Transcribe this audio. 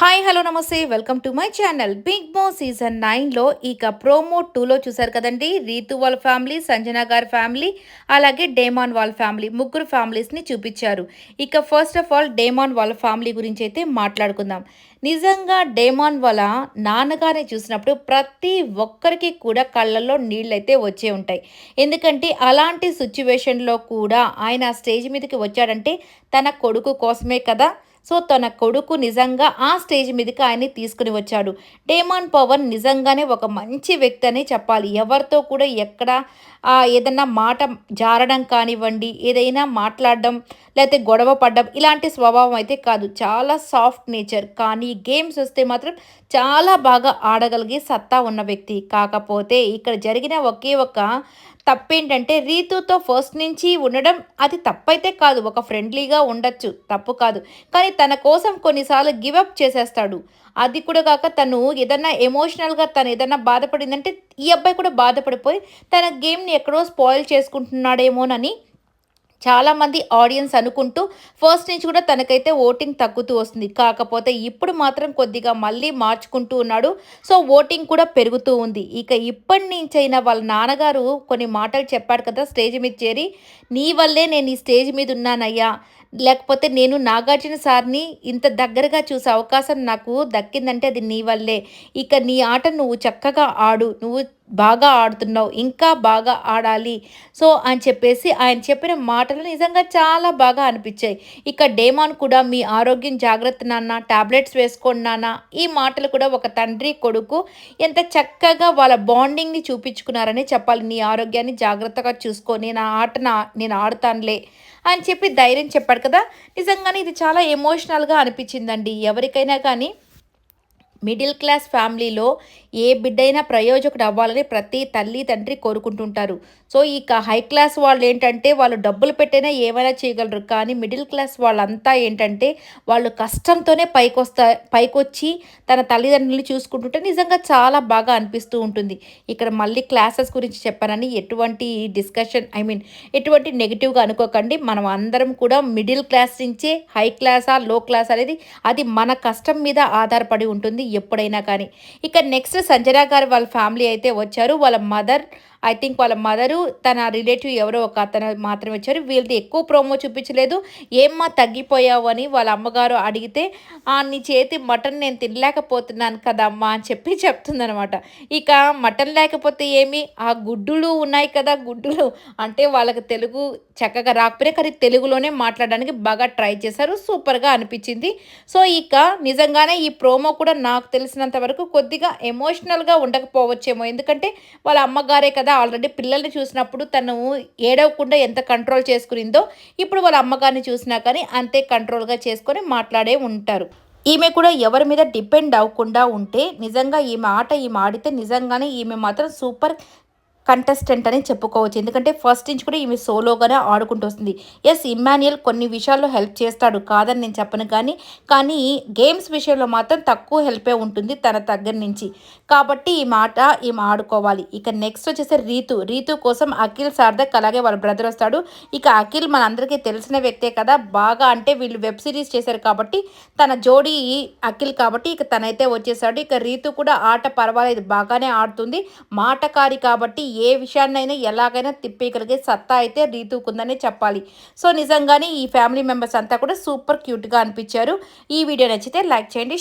Hi hello నమస్తే. Welcome to my channel. Bigg Boss season నైన్లో ఇక ప్రోమో టూలో చూసారు కదండి. రీతు వాళ్ళ ఫ్యామిలీ సంజన గారి ఫ్యామిలీ అలాగే డేమాన్ వాళ్ళ ఫ్యామిలీ ముగ్గురు ఫ్యామిలీస్ని చూపించారు. ఇక ఫస్ట్ ఆఫ్ ఆల్ డేమాన్ వాళ్ళ ఫ్యామిలీ గురించి అయితే మాట్లాడుకుందాం. నిజంగా డేమాన్ వాళ్ళ నాన్నగారిని చూసినప్పుడు ప్రతి ఒక్కరికి కూడా కళ్ళల్లో నీళ్ళైతే వచ్చే ఉంటాయి. ఎందుకంటే అలాంటి సిచ్యువేషన్లో కూడా ఆయన స్టేజ్ మీదకి వచ్చాడంటే తన కొడుకు కోసమే కదా. సో తన కొడుకు నిజంగా ఆ స్టేజ్ మీదకి ఆయన్ని తీసుకుని వచ్చాడు. డేమాన్ పవన్ నిజంగానే ఒక మంచి వ్యక్తి అని చెప్పాలి. ఎవరితో కూడా ఎక్కడ ఏదన్నా మాట జారడం కానివ్వండి ఏదైనా మాట్లాడడం లేకపోతే గొడవ పడ్డం ఇలాంటి స్వభావం అయితే కాదు. చాలా సాఫ్ట్ నేచర్. కానీ గేమ్స్ వస్తే మాత్రం చాలా బాగా ఆడగలిగే సత్తా ఉన్న వ్యక్తి. కాకపోతే ఇక్కడ జరిగిన ఒకే ఒక తప్పేంటంటే రీతుతో ఫస్ట్ నుంచి ఉండడం అది తప్పైతే కాదు. ఒక ఫ్రెండ్లీగా ఉండొచ్చు. తప్పు కాదు. కానీ తన కోసం కొన్నిసార్లు గివప్ చేసేస్తాడు. అది కూడా కాక తను ఏదన్నా ఎమోషనల్గా తను ఏదన్నా బాధపడిందంటే ఈ అబ్బాయి కూడా బాధపడిపోయి తన గేమ్ని ఎక్కడో స్పాయిల్ చేసుకుంటున్నాడేమోనని చాలామంది ఆడియన్స్ అనుకుంటూ ఫస్ట్ నుంచి కూడా తనకైతే ఓటింగ్ తగ్గుతూ వస్తుంది. కాకపోతే ఇప్పుడు మాత్రం కొద్దిగా మళ్ళీ మార్చుకుంటూ ఉన్నాడు. సో ఓటింగ్ కూడా పెరుగుతూ ఉంది. ఇక ఇప్పటి నుంచైనా వాళ్ళ నాన్నగారు కొన్ని మాటలు చెప్పాడు కదా స్టేజ్ మీద చేరి నీ వల్లే నేను ఈ స్టేజ్ మీద ఉన్నానయ్యా. లేకపోతే నేను నాగార్జున సార్ని ఇంత దగ్గరగా చూసే అవకాశం నాకు దక్కిందంటే అది నీ వల్లే. ఇక నీ ఆట నువ్వు చక్కగా ఆడు. నువ్వు బాగా ఆడుతున్నావు ఇంకా బాగా ఆడాలి. సో అని చెప్పేసి ఆయన చెప్పిన మాటలు నిజంగా చాలా బాగా అనిపించాయి. ఇక డేమాన్ కూడా మీ ఆరోగ్యం జాగ్రత్త నాన్న టాబ్లెట్స్ వేసుకోండి నాన్న ఈ మాటలు కూడా ఒక తండ్రి కొడుకు ఎంత చక్కగా వాళ్ళ బాండింగ్ని చూపించుకున్నారని చెప్పాలి. నీ ఆరోగ్యాన్ని జాగ్రత్తగా చూసుకొని నా ఆట నేను ఆడతానులే అని చెప్పి ధైర్యం చెప్పాడు కదా. నిజంగానే ఇది చాలా ఎమోషనల్గా అనిపించిందండి. ఎవరికైనా కానీ మిడిల్ క్లాస్ ఫ్యామిలీలో ఏ బిడ్డైనా ప్రయోజకుడు అవ్వాలని ప్రతి తల్లి తండ్రి కోరుకుంటుంటారు. సో ఇక హై క్లాస్ వాళ్ళు ఏంటంటే వాళ్ళు డబ్బులు పెట్టైనా ఏమైనా చేయగలరు. కానీ మిడిల్ క్లాస్ వాళ్ళంతా ఏంటంటే వాళ్ళు కష్టంతోనే పైకొస్తా పైకొచ్చి తన తల్లిదండ్రులు చూసుకుంటుంటే నిజంగా చాలా బాగా అనిపిస్తూ ఉంటుంది. ఇక్కడ మళ్ళీ క్లాసెస్ గురించి చెప్పానని ఎటువంటి డిస్కషన్ ఐ మీన్ ఎటువంటి నెగిటివ్గా అనుకోకండి. మనం అందరం కూడా మిడిల్ క్లాస్ నుంచే హై క్లాసా లో క్లాస్ అనేది అది మన కష్టం మీద ఆధారపడి ఉంటుంది ఎప్పుడైనా కానీ. ఇక నెక్స్ట్ సంజనా గారు వాళ్ళ ఫ్యామిలీ అయితే వచ్చారు. వాళ్ళ మదర్ ఐ థింక్ వాళ్ళ మదరు తన రిలేటివ్ ఎవరో ఒక అతను మాత్రమే వచ్చారు. వీళ్ళది ఎక్కువ ప్రోమో చూపించలేదు. ఏమ్మా తగ్గిపోయావు అని వాళ్ళ అమ్మగారు అడిగితే నీ చేతి మటన్ నేను తినలేకపోతున్నాను కదమ్మా అని చెప్పి చెప్తుందనమాట ఇక మటన్ లేకపోతే ఏమి? ఆ గుడ్డులు ఉన్నాయి కదా గుడ్డులు. అంటే వాళ్ళకి తెలుగు చక్కగా రాకపోయినా కానీ తెలుగులోనే మాట్లాడడానికి బాగా ట్రై చేశారు. సూపర్గా అనిపించింది. సో ఇక నిజంగానే ఈ ప్రోమో కూడా నాకు తెలిసినంత వరకు కొద్దిగా ఎమోషనల్గా ఉండకపోవచ్చేమో. ఎందుకంటే వాళ్ళ అమ్మగారే కదా ఆల్రెడీ పిల్లల్ని చూసినప్పుడు తను ఏడవకుండా ఎంత కంట్రోల్ చేసుకునిందో ఇప్పుడు వాళ్ళ అమ్మగారిని చూసినా కానీ అంతే కంట్రోల్గా చేసుకొని మాట్లాడే ఉంటారు. ఈమె కూడా ఎవరి మీద డిపెండ్ అవ్వకుండా ఉంటే నిజంగా ఈమె ఆట ఈమె ఆడితే నిజంగానే ఈమె మాత్రం సూపర్ కంటెస్టెంట్ అని చెప్పుకోవచ్చు. ఎందుకంటే ఫస్ట్ నుంచి కూడా ఈమె సోలోగానే ఆడుకుంటూ వస్తుంది. ఎస్ ఇమ్మాన్యుయల్ కొన్ని విషయాల్లో హెల్ప్ చేస్తాడు. కాదని నేను చెప్పను కానీ కానీ గేమ్స్ విషయంలో మాత్రం తక్కువ హెల్పే ఉంటుంది తన దగ్గర నుంచి. కాబట్టి ఈ మాట ఈమె ఆడుకోవాలి. ఇక నెక్స్ట్ వచ్చేసి రీతు. రీతు కోసం అఖిల్ సార్దక్ అలాగే వాళ్ళ బ్రదర్ వస్తాడు. ఇక అఖిల్ మనందరికీ తెలిసిన వ్యక్తే కదా. బాగా అంటే వీళ్ళు వెబ్ సిరీస్ చేశారు కాబట్టి తన జోడీ అఖిల్ కాబట్టి ఇక తనైతే వచ్చేసాడు ఇక రీతు కూడా ఆట పర్వాలేదు. బాగానే ఆడుతుంది. మాటకారి కాబట్టి ఏ విషయాన్నైనా ఎలాగైనా తిప్పేయగలిగే సత్తా అయితే రీతుకుందనే చెప్పాలి. సో నిజంగానే ఈ ఫ్యామిలీ మెంబర్స్ అంతా కూడా సూపర్ క్యూట్గా అనిపించారు. ఈ వీడియో నచ్చితే లైక్ చేయండి